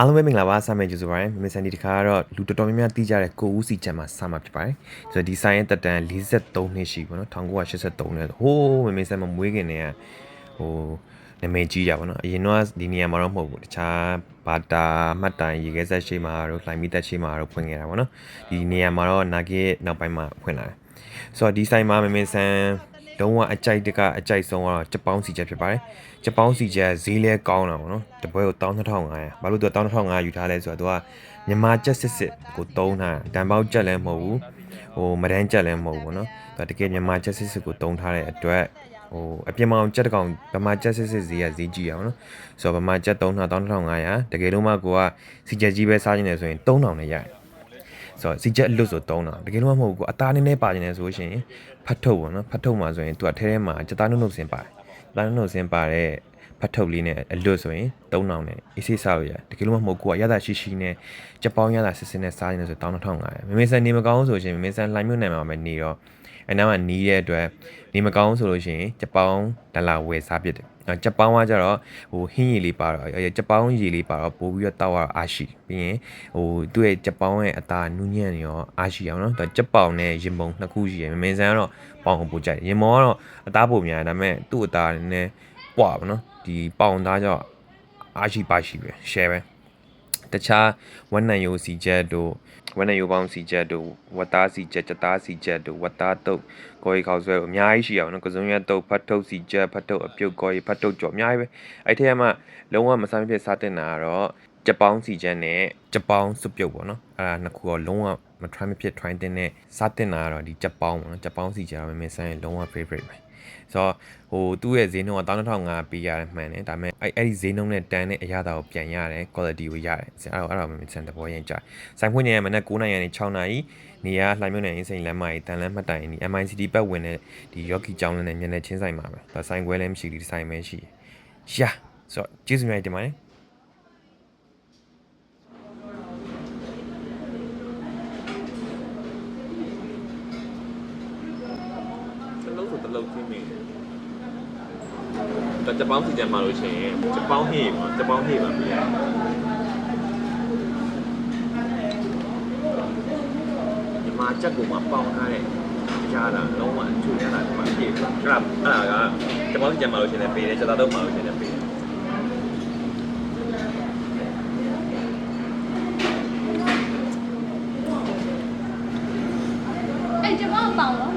အားလုံးပဲမင်္ဂလာပါဆာမဲကျူဆိုပါရယ်မမေဆန်ဒီတခါကတော့လူတော်တော်များများသိကြတဲ့ကိုဦးစီချက်မှာဆာမှာဖြစ်ပါတယ်ဆိုတော့ဒီဆိုင်ရဲ့တက်တန်43နှစ်ရှိပါတော့1983နဲ့ဟိုးမမေဆန်မမွေးခင်တည်းကဟိုနာမည်ကြီးကြပါတော့အရင်တော့ဒီနေရာမှာတော့မဟုတ်ဘူးတခြားဘာတာမှတ်တိုင်ရေခဲဆက်ရှိမှာတော့လှိုင်မီတက်ရှိမှာတော့ဖွင့်ခဲ့တာပေါ့နော်ဒီနေရာမှာတော့နာဂီရဲ့နောက်ပိုင်းမှာဖွင့်လာတယ်ဆိုတော့ဒီဆိုင်မှာမမေဆန် လုံးဝအကြိုက်တကအကြိုက်ဆုံးကတော့ဂျပန်စီချက်ဖြစ်ပါတယ်ဂျပန်စီချက်ဈေးလဲကောင်းတာပေါ့နော်တပွဲကို12500ဘာလို့သူ12500ယူထားလဲဆိုတော့သူကမြန်မာချက်စစ်စစ်ကိုတုံးထားတန်ပေါက်ချက်လည်းမဟုတ်ဘူးဟိုမဒန်းချက်လည်းမဟုတ်ဘူးပေါ့နော်သူကတကယ်မြန်မာချက်စစ်စစ်ကိုတုံးထားတဲ့အတွက်ဟိုအပြင်မအောင်ချက်တကောင်ဗမာချက်စစ်စစ်ဈေးကဈေးကြီးရအောင်နော်ဆိုတော့ဗမာချက်3500တကယ်လို့မှကိုကစီချက်ကြီးပဲစားနေတယ်ဆိုရင်3000နဲ့ရတယ် ဆိုတော့စီချက်အလွတ်ဆို3000တကယ်လို့မဟုတ်ဘူးကိုအသားနည်းနည်းပါနေတယ်ဆိုလို့ရှိရင်ဖတ်ထုတ်ပေါ့နော်ဖတ်ထုတ်မှာဆိုရင်သူကထဲထဲမှာစက်သားနုပ်နုပ်စင်ပါတယ်စက်သားနုပ်နုပ်စင်ပါတဲ့ဖတ်ထုတ်လေးနဲ့အလွတ်ဆိုရင်3000နဲ့အေးဆေးစားလို့ရတယ်တကယ်လို့မဟုတ်ကိုကရတာရှိရှိနဲ့ကြက်ပေါင်းရတာစစ်စစ်နဲ့စားနေတယ်ဆို12500မမေဆန်နေမကောင်းဆိုရှင်မမေဆန်လှိုင်းမြို့နယ်မှာပဲနေတော့ အဲနားမှာနီးတဲ့အတွက်နေမကောင်းဆိုလို့ရှိရင်ကြက်ပေါင်းဒလာဝယ်စားပြစ်တယ်နော်ကြက်ပေါင်းကကြတော့ဟိုဟင်းရည်လေးပါတော့အဲကြက်ပေါင်းရည်လေးပါတော့ပို့ပြီးတော့တောက်ရအားရှိပြီးရင်ဟိုသူ့ရဲ့ကြက်ပေါင်းရဲ့အသားနူးညံ့နေရောအားရှိအောင်နော်သူကြက်ပေါင်းနဲ့ရင်ပုံနှစ်ခုရှိရယ်မမေဆန်ကတော့ပေါင်းကိုပို့ကြိုက်ရင်ပုံကတော့အသားပိုများတယ်ဒါပေမဲ့သူ့အသားနည်းပွားပါနော်ဒီပေါင်သားကြောင့်အားရှိပါရှိပဲ share ပဲ တခြားဝန်နံယိုစီချက်တို့ဝန်နံယိုပေါင်းစီချက်တို့ဝတ်သားစီချက်ကြက်သားစီချက်တို့ဝတ်သားတုပ်ကိုရီခေါက်ဆွဲအများကြီးရှိအောင်နော်ကစုံရတုပ်ဖတ်ထုတ်စီချက်ဖတ်ထုတ်အပြုတ်ကိုရီဖတ်ထုတ်ကြော်အများကြီးပဲအဲ့ထက်မှလုံးဝမဆိုင်ဖြစ်စားတင်တာကတော့ဂျပန်စီချက်နဲ့ဂျပန်စုပြုတ်ပေါ့နော်အဲ့ဒါနှစ်ခုတော့လုံးဝမ try မဖြစ် try တင်တဲ့စားတင်တာကတော့ဒီဂျပန်ပေါ့နော်ဂျပန်စီချက်ကတော့မင်းဆိုင်လုံးဝ favorite ပဲ ဆိုတော့ဟိုသူ့ရဲ့ဈေးနှုန်းက12500ပေးရတယ်မှန်တယ်ဒါပေမဲ့အဲ့အဲ့ဒီဈေးနှုန်းနဲ့တန်တဲ့အရာတာကိုပြန်ရတယ် quality ကိုရတယ်အဲ့တော့အဲ့တော့မင်းစံတဘောရင်ကြဆိုင်ဖွင့်နေရမနေ့9နိုင်ရနေ6နိုင်နေရလှိုင်မြို့နယ်အင်းစိန်လမ်းမကြီးတန်လမ်းမှတ်တိုင်ဒီ MICD ပတ်ဝင်တဲ့ဒီ Yogi ကျောင်းလမ်းနဲ့မျက်နှာချင်းဆိုင်မှာပဲဒါဆိုင်ခွဲလည်းမရှိဘူးဒီဆိုင်ပဲရှိရှာဆိုတော့ကျေးဇူးများတင်ပါတယ် တစ် လုံးဆိုတစ်လုံးချင်းနေတယ်ဂျပန်စီကြမှာလို့ရှိရင်ဂျပန်ဟေးမှာဂျပန်ဟေးမှာပြရဒီမှာချက်ကိုမှပေါင်းထားတဲ့ရတာလုံးဝအချူရတာဒီမှာပြည့်အဲ့ဒါအဲ့ဒါကဂျပန်စီကြမှာလို့ရှိရင်ပေးတယ်ဂျတာတော့မှာလို့ရှိရင်ပေးတယ် 哎，这帮我绑了。